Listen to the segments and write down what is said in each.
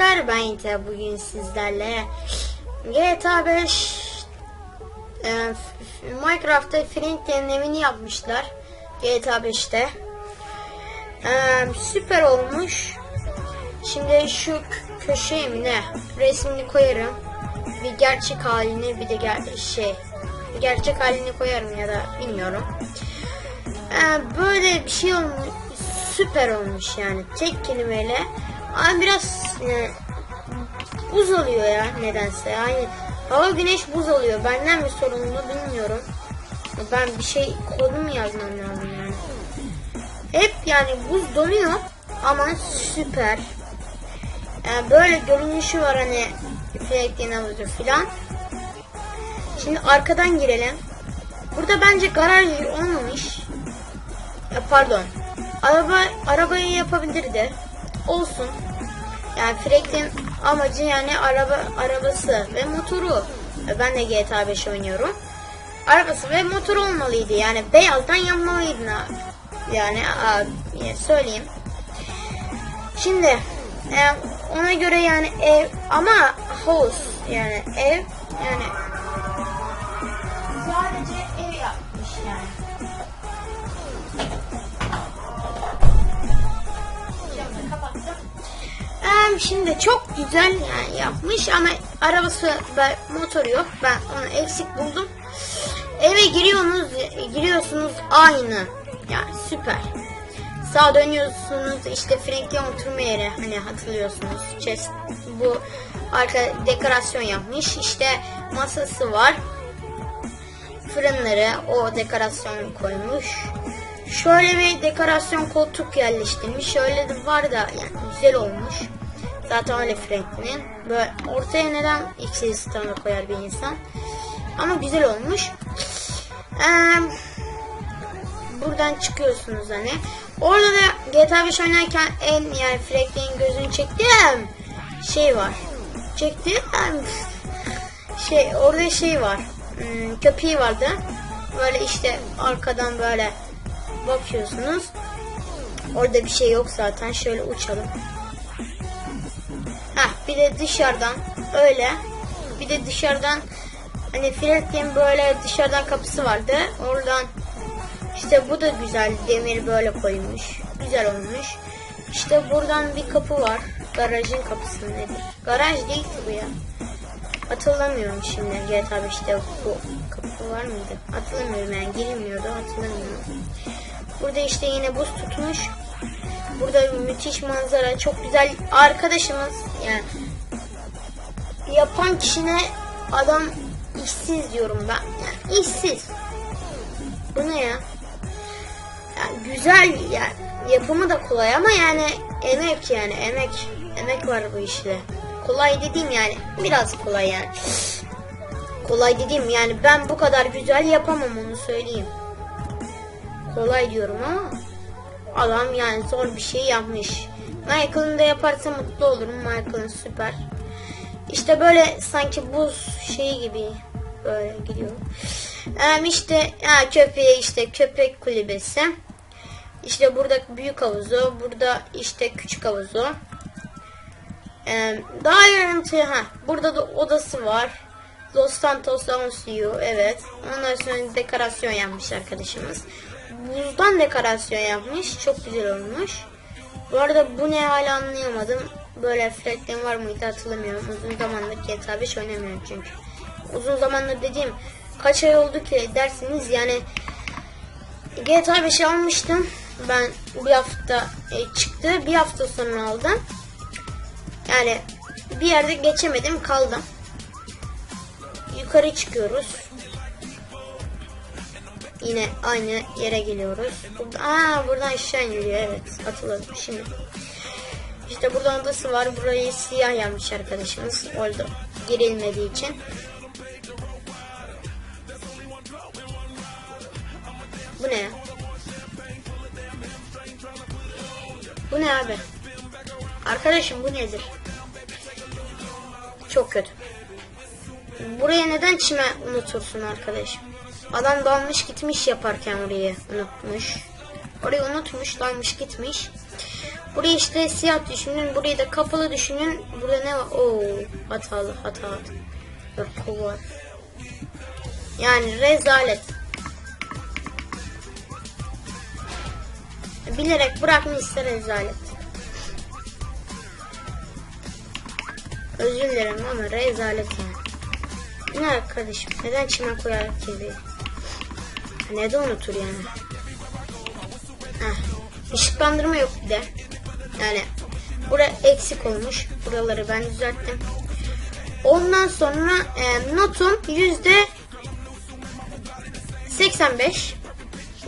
arkadaşlar ben Yite bugün sizlerle GTA 5 e, Minecraft'ta Flint'in evini yapmışlar GTA 5'te E, süper olmuş. Şimdi şu köşeye ne resmini koyarım. Bir gerçek halini bir de ger- şey bir gerçek halini koyarım ya da bilmiyorum. Ee, böyle bir şey olmuş, süper olmuş yani. Tek kelimeyle. Ama biraz e, buz oluyor ya nedense. Yani hava güneş buz oluyor. Benden bir sorumlu bilmiyorum. Ben bir şey kodu mu yazmam lazım yani. Hep yani buz donuyor ama süper. Yani böyle görünüşü var hani Felekten alıcı filan. Şimdi arkadan girelim. Burada bence garaj olmamış. Ya pardon. Araba arabayı yapabilirdi. Olsun. Yani Frank'in amacı yani araba arabası ve motoru. E, Ben de GTA 5 oynuyorum. Arabası ve motor olmalıydı. Yani beyazdan yanmalıydı. Yani ya söyleyeyim. Şimdi e, ona göre yani ev ama house yani ev yani Em, şimdi çok güzel yani yapmış ama arabası motoru yok. Ben onu eksik buldum. Eve giriyorsunuz, giriyorsunuz aynı. Yani süper. Sağa dönüyorsunuz işte Frank'in oturma yeri hani hatırlıyorsunuz. Chest, bu arka dekorasyon yapmış. İşte masası var. Fırınları o dekorasyonu koymuş. Şöyle bir dekorasyon koltuk yerleştirmiş. Şöyle de var da yani güzel olmuş. Zaten öyle Franklin'in. Böyle ortaya neden ikili standı koyar bir insan. Ama güzel olmuş. Ee, buradan çıkıyorsunuz hani. Orada da GTA 5 oynarken en yani Franklin'in gözünü çektiğim şey var. Çektiğim şey orada şey var. Hmm, köpeği vardı. Böyle işte arkadan böyle bakıyorsunuz. Orada bir şey yok zaten. Şöyle uçalım. Bir de dışarıdan öyle. Bir de dışarıdan hani Filet'in böyle dışarıdan kapısı vardı. Oradan işte bu da güzel. Demir böyle koymuş. Güzel olmuş. İşte buradan bir kapı var. Garajın kapısı nedir? Garaj değil ki bu ya. Hatırlamıyorum şimdi GTA 5'te bu kapı var mıydı? Hatırlamıyorum yani girilmiyordu hatırlamıyorum. Burada işte yine buz tutmuş. Burada müthiş manzara çok güzel. Arkadaşımız yani yapan kişine adam işsiz diyorum ben. Yani işsiz. Bu ne ya? Yani güzel yani yapımı da kolay ama yani emek yani emek emek var bu işte. Kolay dediğim yani biraz kolay yani. Kolay dediğim yani ben bu kadar güzel yapamam onu söyleyeyim. Kolay diyorum ama adam yani zor bir şey yapmış. Michael'ın da yaparsa mutlu olurum. Michael'ın süper. İşte böyle sanki buz şeyi gibi böyle gidiyor. Ee, işte ha, köpeğe işte köpek kulübesi. İşte burada büyük havuzu, burada işte küçük havuzu. Ee, daha ayrıntı ha burada da odası var. Los Santos Ansiyo evet. Ondan sonra dekorasyon yapmış arkadaşımız. Buzdan dekorasyon yapmış. Çok güzel olmuş. Bu arada bu ne hala anlayamadım. Böyle Fred'den var mıydı hatırlamıyorum. Uzun zamandır GTA 5 oynamıyorum çünkü. Uzun zamandır dediğim kaç ay oldu ki dersiniz yani GTA 5'i almıştım. Ben bir hafta e, çıktı. Bir hafta sonra aldım. Yani bir yerde geçemedim kaldım. Yukarı çıkıyoruz. Yine aynı yere geliyoruz. Burada, aa buradan aşağı iniliyor evet hatırladım şimdi. İşte burada odası var. Burayı siyah yapmış arkadaşımız. Orada girilmediği için. Bu ne? Bu ne abi? Arkadaşım bu nedir? çok kötü. Buraya neden çime unutursun arkadaşım? Adam dalmış gitmiş yaparken orayı unutmuş. Orayı unutmuş, dalmış gitmiş. Burayı işte siyah düşünün, burayı da kapalı düşünün. Burada ne var? Oo, hatalı, hatalı. Yok, kova. Yani rezalet. Bilerek bırakmışsa rezalet. Özür dilerim ama rezalet yani. Ne arkadaşım? Neden çimen koyar ki? Neden unutur yani? Heh. Işıklandırma yok bir de. Yani bura eksik olmuş. Buraları ben düzelttim. Ondan sonra e, notum yüzde 85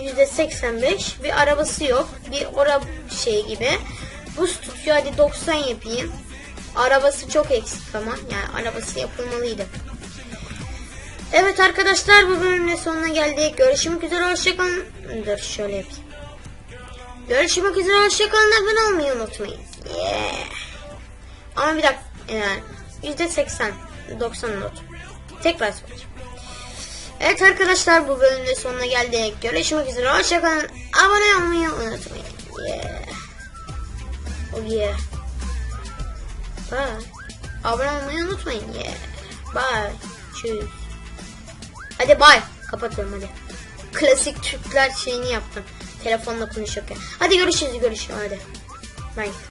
yüzde 85 bir arabası yok. Bir ora şey gibi. Buz tutuyor hadi 90 yapayım. Arabası çok eksik ama yani arabası yapılmalıydı. Evet arkadaşlar bu bölümün sonuna geldik. Görüşmek üzere hoşçakalın. Dur şöyle yapayım. Görüşmek üzere hoşçakalın. Abone olmayı unutmayın. Yeah. Ama bir dakika yani yüzde 80 90 not. Tekrar söyleyeceğim. Evet arkadaşlar bu bölümün sonuna geldik. Görüşmek üzere hoşçakalın. Abone olmayı unutmayın. Yeah. Oh yeah. Bye. Abone olmayı unutmayın. Yeah. Bye. Tschüss. Hadi bye. Kapatıyorum hadi. Klasik Türkler şeyini yaptım. Telefonla konuşurken. Hadi görüşürüz görüşürüz hadi. Bye.